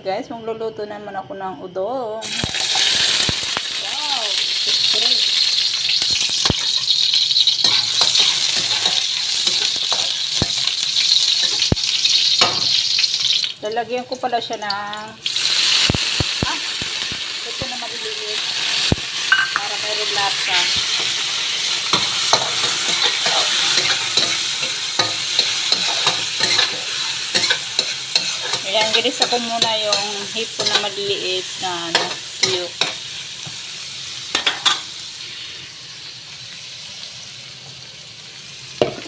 guys, magluluto naman ako ng udong. Wow, great. Lalagyan ko pala siya ng ah, ito na maliliit para may lasa. Ayan, ginisa ko muna yung hipon na maliliit na ano, tuyo.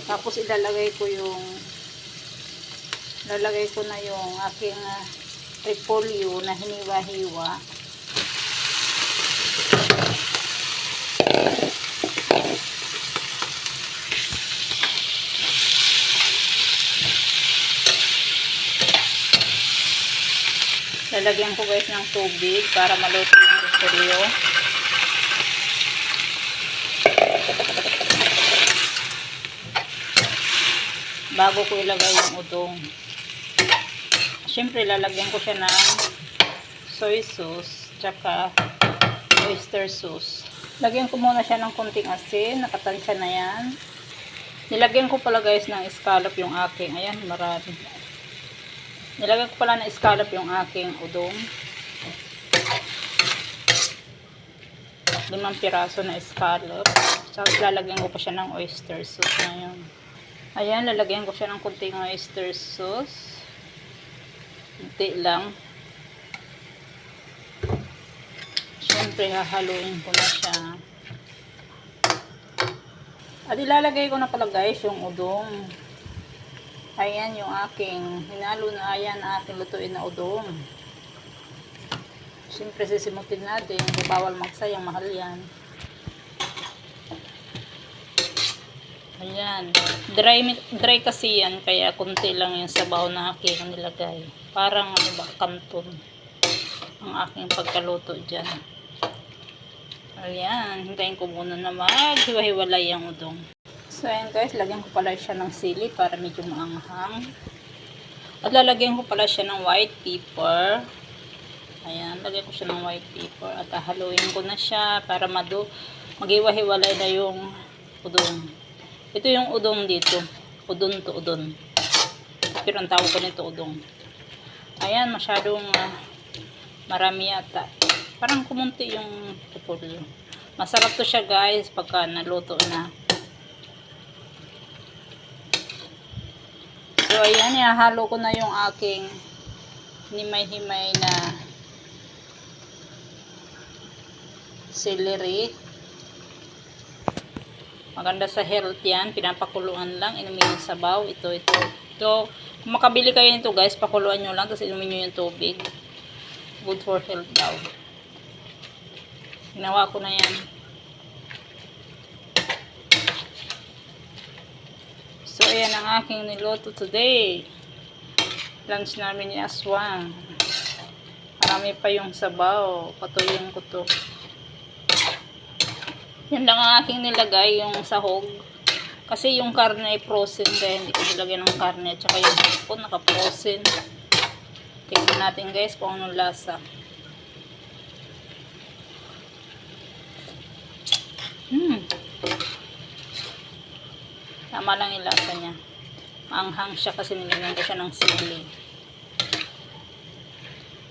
Tapos ilalagay ko yung lalagay ko na yung aking uh, repolyo na hiniwa-hiwa. Lalagyan ko guys ng tubig para maluto yung repolyo. Bago ko ilagay yung udong. Siyempre, lalagyan ko siya ng soy sauce, tsaka oyster sauce. Lagyan ko muna siya ng konting asin, nakatansya na yan. Nilagyan ko pala guys ng scallop yung aking, ayan, marami. Nilagyan ko pala ng scallop yung aking udong. Limang piraso na scallop. Tapos lalagyan ko pa siya ng oyster sauce ngayon. Ayan, lalagyan ko siya ng konting oyster sauce. Kunti lang. Siyempre, hahaluin ko na siya. At ilalagay ko na pala guys yung udong. Ayan yung aking hinalo na ayan ating lutuin na udong. Siyempre, sisimutin natin. Bawal magsayang, mahal yan. Ayan. Dry, dry kasi yan, kaya kunti lang yung sabaw na aking nilagay. Parang ano ba, kanton. Ang aking pagkaluto dyan. Ayan. Hintayin ko muna na maghiwa-hiwalay ang udong. So, ayan guys. Lagyan ko pala siya ng sili para medyo maanghang. At lalagyan ko pala siya ng white pepper. Ayan. Lagyan ko siya ng white pepper. At haluin ko na siya para madu maghiwa-hiwalay na yung udong. Ito yung udong dito. Udon to udon. Pero ang tawag ko nito udong. Ayan, masyadong uh, marami yata. Parang kumunti yung pupulyo. Masarap to siya guys pagka naluto na. So ayan, ihahalo ko na yung aking himay-himay na celery. Maganda sa health yan. Pinapakuluan lang. Inumin yung sabaw. Ito, ito. Ito, kung makabili kayo nito guys, pakuluan nyo lang. Tapos inumin nyo yung tubig. Good for health daw. Ginawa ko na yan. So, ayan ang aking niloto today. Lunch namin ni Aswang. Marami pa yung sabaw. Patuloyin ko to. Yan lang ang aking nilagay, yung sahog. Kasi yung karne ay frozen kaya hindi ko nilagay ng karne. At saka yung hipon naka-frozen. Tingnan natin guys kung anong lasa. Hmm. Tama lang yung lasa niya. Maanghang siya kasi nilagyan ko siya ng sili.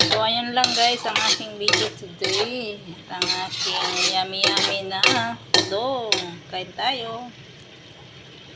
So, ayan lang guys ang aking video today. Ang aking yummy yummy na udong. Kain tayo.